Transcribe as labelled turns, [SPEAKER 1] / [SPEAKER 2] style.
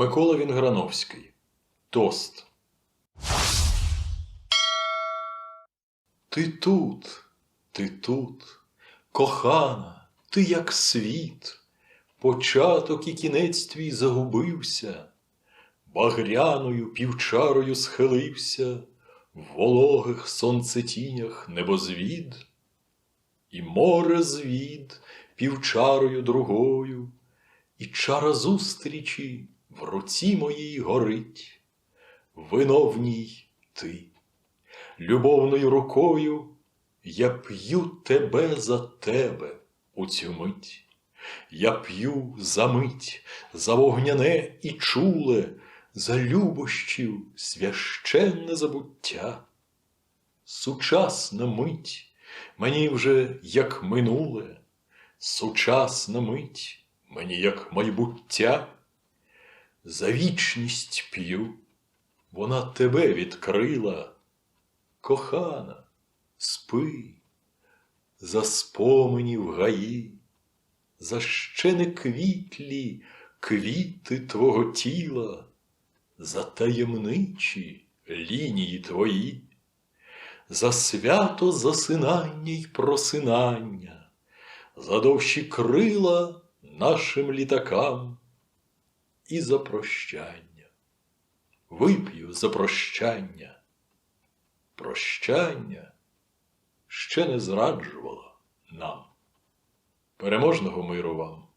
[SPEAKER 1] Микола Вінграновський. Тост. Ти тут, ти тут, кохана, ти як світ, початок і кінець твій загубився, багряною півчарою схилився. В вологих сонцетінях небозвід, і море звід півчарою другою, і чара зустрічі в руці моїй горить, вино в ній ти. Любовною рукою я п'ю тебе за тебе у цю мить. Я п'ю за мить, за вогняне і чуле, за любощів священне забуття. Сучасна мить мені вже як минуле, сучасна мить мені як майбуття. За вічність п'ю, вона тебе відкрила. Кохана, спи, за споменів гаї, за ще не квітлі квіти твого тіла, за таємничі лінії твої, за свято засинання й просинання, за довші крила нашим літакам і за прощання. Вип'ю за прощання прощання ще не зраджувало нам. Переможного миру вам!